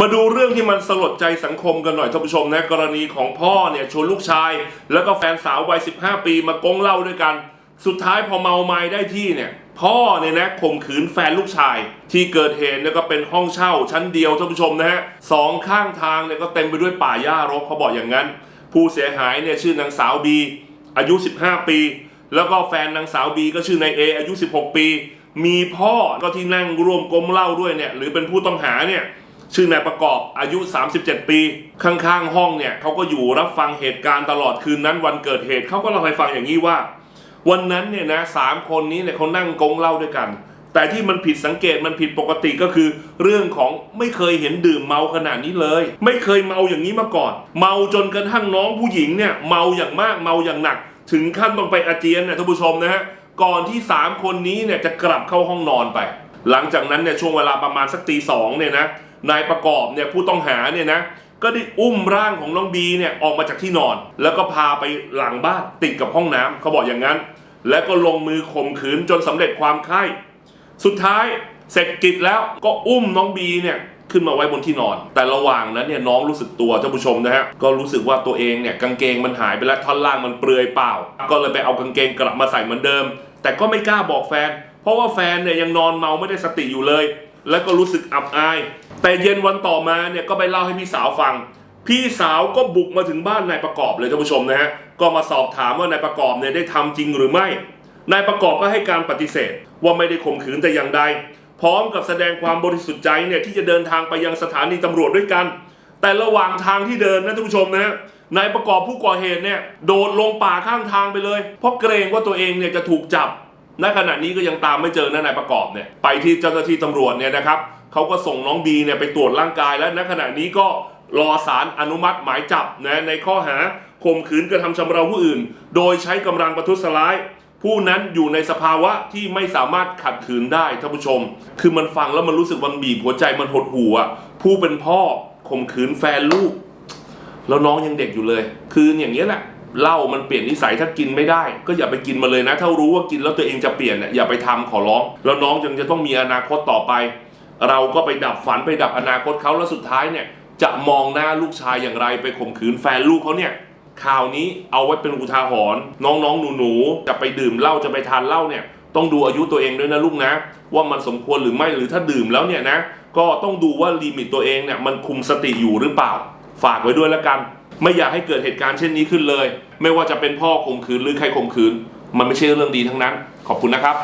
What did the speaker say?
มาดูเรื่องที่มันสลดใจสังคมกันหน่อยท่านผู้ชมนะกรณีของพ่อเนี่ยชวนลูกชาย แล้วก็แฟนสาววัย 15 ปีมากงเหล้าด้วยกัน สุดท้ายพอเมาไม้ได้ที่เนี่ย พ่อเนี่ยนะข่มขืนแฟนลูกชาย ที่เกิดเหตุเนี่ยก็เป็นห้องเช่าชั้นเดียวท่านผู้ชมนะฮะสองข้างทางเนี่ยก็เต็มไปด้วยป่าหญ้ารกเขาบอกอย่างนั้น ผู้เสียหายเนี่ยชื่อนางสาวบีอายุ 15 ปี แล้วก็แฟนนางสาวบีก็ชื่อนายเออายุ 16 ปี มีพ่อก็ที่นั่งร่วมกลมเหล้าด้วยเนี่ยหรือเป็นผู้ต้องหาเนี่ย ชื่อนายประกอบอายุ 37 ปี ข้างๆ ห้องเนี่ยเขาก็อยู่รับฟังเหตุการณ์ตลอดคืนนั้นวันเกิดเหตุเขาก็เล่าให้ฟังอย่างนี้ว่า วันนั้นเนี่ยนะสามคนนี้เนี่ยเขานั่งกงเล้าด้วยกัน แต่ที่มันผิดสังเกตมันผิดปกติก็คือ เรื่องของไม่เคยเห็นดื่มเมาขนาดนี้เลย ไม่เคยเมาอย่างนี้มาก่อน เมาจนกระทั่งน้องผู้หญิงเนี่ยเมาอย่างมากเมาอย่างหนัก ถึงขั้นต้องไปอาเจียนนะท่านผู้ชมนะฮะก่อนที่สามคนนี้เนี่ยจะกลับเข้าห้องนอนไป หลังจากนั้นเนี่ยช่วงเวลาประมาณสักตีสองเนี่ยนะ นายประกอบเนี่ยผู้ต้องหาเนี่ยนะก็ได้อุ้มร่างของน้องบีเนี่ยออกมาจากที่นอน แล้วก็พาไปหลังบ้านติดกับห้องน้ำเขาบอกอย่างนั้น แล้วก็ลงมือข่มขืนจนสำเร็จความไข้ สุดท้ายเสร็จกิจแล้วก็อุ้มน้องบีเนี่ยขึ้นมาไว้บนที่นอน แต่ระหว่างนั้นเนี่ยน้องรู้สึกตัวท่านผู้ชมนะฮะก็รู้สึกว่าตัวเองเนี่ยกางเกงมันหายไปแล้วท่อนล่างมันเปลือยเปล่า ก็เลยไปเอากางเกงกลับมาใส่เหมือนเดิม แต่ก็ไม่กล้าบอกแฟน เพราะว่าแฟนเนี่ยยังนอนเมาไม่ได้สติอยู่เลย แล้วก็รู้สึกอับอาย แต่เย็นวันต่อมาเนี่ยก็ไปเล่าให้พี่สาวฟัง พี่สาวก็บุกมาถึงบ้านนายประกอบเลยท่านผู้ชมนะฮะก็มาสอบถามว่านายประกอบเนี่ยได้ทำจริงหรือไม่นายประกอบก็ให้การปฏิเสธ ว่าไม่ได้ข่มขืนแต่อย่างใด พร้อมกับแสดงความบริสุทธิ์ใจเนี่ยที่จะเดินทางไปยังสถานีตำรวจด้วยกัน แต่ระหว่างทางที่เดินนะท่านผู้ชมนะฮะนายประกอบผู้ก่อเหตุเนี่ยโดดลงป่าข้างทางไปเลย เพราะเกรงว่าตัวเองเนี่ยจะถูกจับ ณขณะนี้ก็ยังตามไม่เจอนะนายประกอบเนี่ยไปที่เจ้าหน้าที่ตำรวจเนี่ยนะครับเขาก็ส่งน้องบีเนี่ยไปตรวจร่างกายแล้วณขณะนี้ก็รอสารอนุมัติหมายจับนะในข้อหาข่มขืนกระทำชำเราผู้อื่น โดยใช้กำลังประทุษร้าย ผู้นั้นอยู่ในสภาวะที่ไม่สามารถขัดขืนได้ท่านผู้ชม คือมันฟังแล้วมันรู้สึกมันบีบหัวใจมันหดหู่อะผู้เป็นพ่อข่มขืนแฟนลูก แล้วน้องยังเด็กอยู่เลย คืออย่างนี้แหละ เหล้ามันเปลี่ยนนิสัยถ้ากินไม่ได้ ก็อย่าไปกินมาเลยนะ ถ้ารู้ว่ากินแล้วตัวเองจะเปลี่ยนเนี่ยอย่าไปทำขอร้อง แล้วน้องยังจะต้องมีอนาคตต่อไป เราก็ไปดับฝันไปดับอนาคตเขาแล้วสุดท้ายเนี่ย จะมองหน้าลูกชายอย่างไรไปข่มขืนแฟนลูกเขาเนี่ยข่าวนี้เอาไว้เป็นอุทาหรณ์น้องๆหนูๆจะไปดื่มเหล้าจะไปทานเหล้าเนี่ย ต้องดูอายุตัวเองด้วยนะลูกนะ ว่ามันสมควรหรือไม่หรือถ้าดื่มแล้วเนี่ยนะ ก็ต้องดูว่าลิมิตตัวเองเนี่ยมันคุมสติอยู่หรือเปล่า ฝากไว้ด้วยแล้วกัน ไม่อยากให้เกิดเหตุการณ์เช่นนี้ขึ้นเลย ไม่ว่าจะเป็นพ่อข่มขืนหรือใครข่มขืน มันไม่ใช่เรื่องดีทั้งนั้น ขอบคุณนะครับ